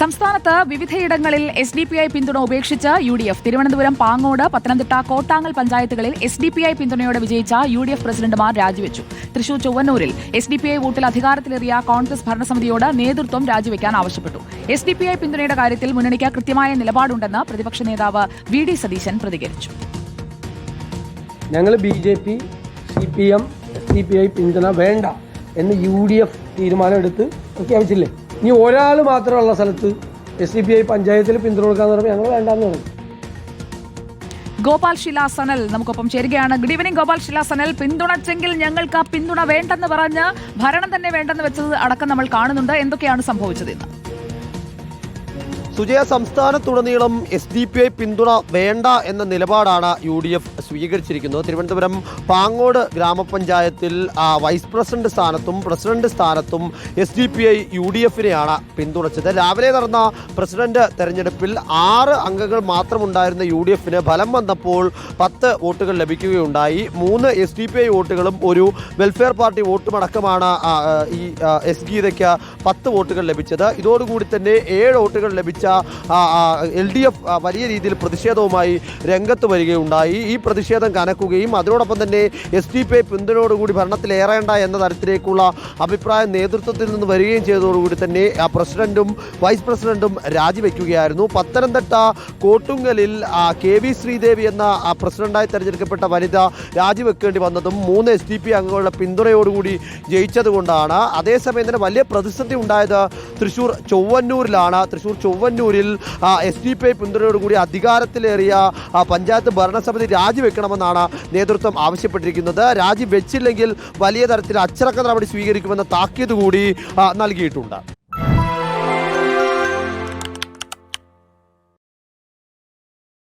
സംസ്ഥാനത്ത് വിവിധയിടങ്ങളിൽ S D P I പിന്തുണ ഉപേക്ഷിച്ച് U D F. Thiruvananthapuram Pangode Pathanamthitta Kottangal പഞ്ചായത്തുകളിൽ എസ് ഡി പി ഐ പിന്തുണയോടെ വിജയിച്ച യു ഡി എഫ് പ്രസിഡന്റുമാർ രാജിവെച്ചു. തൃശൂർ ചൊവ്വന്നൂരിൽ എസ് ഡി പി ഐ വോട്ടിൽ അധികാരത്തിലേറിയ കോൺഗ്രസ് ഭരണസമിതിയോട് നേതൃത്വം രാജിവെക്കാൻ ആവശ്യപ്പെട്ടു. എസ് ഡി പി ഐ പിന്തുണയുടെ കാര്യത്തിൽ മുന്നണിക്ക് കൃത്യമായ നിലപാടുണ്ടെന്ന് പ്രതിപക്ഷ നേതാവ് വി ഡി സതീശൻ പ്രതികരിച്ചു. ഞങ്ങൾ B J P C P M S D P I പിന്തുണ വേണ്ട എന്ന് യു ഡി എഫ് തീരുമാനമെടുത്ത് പ്രഖ്യാപിച്ചില്ലേ? ഇനി ഒരാൾ മാത്രമുള്ള സ്ഥലത്ത് എസ് ഡി പി ഐ പഞ്ചായത്തിൽ പിന്തുണക്കാന്ന് പറയുമ്പോൾ ഞങ്ങൾ വേണ്ടാന്ന് പറഞ്ഞു ഗോപാൽ ശില സനൽ നമുക്കൊപ്പം ചേരുകയാണ്. ഗുഡ് ഈവനിങ് ഗോപാൽ ശില സനൽ പിന്തുണച്ചെങ്കിൽ ഞങ്ങൾക്ക് ആ പിന്തുണ വേണ്ടെന്ന് പറഞ്ഞ് ഭരണം തന്നെ വേണ്ടെന്ന് വെച്ചത് അടക്കം നമ്മൾ കാണുന്നുണ്ട്. എന്തൊക്കെയാണ് സംഭവിച്ചത് ഇന്ന്? സുജയ സംസ്ഥാനത്തുടനീളം എസ് ഡി പി ഐ പിന്തുണ വേണ്ട എന്ന നിലപാടാണ് യു ഡി എഫ് സ്വീകരിച്ചിരിക്കുന്നത്. തിരുവനന്തപുരം പാങ്ങോട് ഗ്രാമപഞ്ചായത്തിൽ വൈസ് പ്രസിഡന്റ് സ്ഥാനത്തും പ്രസിഡന്റ് സ്ഥാനത്തും S D P I U D എഫിനെയാണ് പിന്തുണച്ചത്. രാവിലെ നടന്ന പ്രസിഡന്റ് തെരഞ്ഞെടുപ്പിൽ ആറ് അംഗങ്ങൾ മാത്രമുണ്ടായിരുന്ന യു ഡി എഫിന് ഫലം വന്നപ്പോൾ പത്ത് വോട്ടുകൾ ലഭിക്കുകയുണ്ടായി. മൂന്ന് എസ് ഡി പി ഐ വോട്ടുകളും ഒരു വെൽഫെയർ പാർട്ടി വോട്ടുമടക്കമാണ് ഈ എസ് ഗീതയ്ക്ക് പത്ത് വോട്ടുകൾ ലഭിച്ചത്. ഇതോടുകൂടി തന്നെ ഏഴ് വോട്ടുകൾ ലഭിച്ച. എൽ ഡി എഫ് വലിയ രീതിയിൽ പ്രതിഷേധവുമായി രംഗത്ത് വരികയുണ്ടായി. ഈ പ്രതിഷേധം കനക്കുകയും അതിനോടൊപ്പം തന്നെ എസ് ഡി പി ഐ പിന്തുണയോടുകൂടി ഭരണത്തിലേറേണ്ട എന്ന തരത്തിലേക്കുള്ള അഭിപ്രായം നേതൃത്വത്തിൽ നിന്ന് വരികയും ചെയ്തതോടുകൂടി തന്നെ പ്രസിഡന്റും വൈസ് പ്രസിഡന്റും രാജിവെക്കുകയായിരുന്നു. പത്തനംതിട്ട കോട്ടുങ്കലിൽ കെ വി ശ്രീദേവി എന്ന പ്രസിഡന്റായി തെരഞ്ഞെടുക്കപ്പെട്ട വനിത രാജിവെക്കേണ്ടി വന്നതും മൂന്ന് എസ് ഡി പി അംഗങ്ങളുടെ പിന്തുണയോടുകൂടി ജയിച്ചതുകൊണ്ടാണ്. അതേസമയം തന്നെ വലിയ പ്രതിസന്ധി ഉണ്ടായത് തൃശൂർ ചൊവ്വന്നൂരിലാണ്. തൃശൂർ ചൊവ്വന്നൂരിൽ എസ് ഡി പി ഐ പിന്തുണയോടുകൂടി അധികാരത്തിലേറിയ പഞ്ചായത്ത് ഭരണസമിതി രാജിവെക്കണമെന്നാണ് നേതൃത്വം ആവശ്യപ്പെട്ടിരിക്കുന്നത്. രാജിവെച്ചില്ലെങ്കിൽ വലിയ തരത്തിൽ അച്ചടക്ക നടപടി സ്വീകരിക്കുമെന്ന താക്കീത് കൂടി നൽകിയിട്ടുണ്ട്.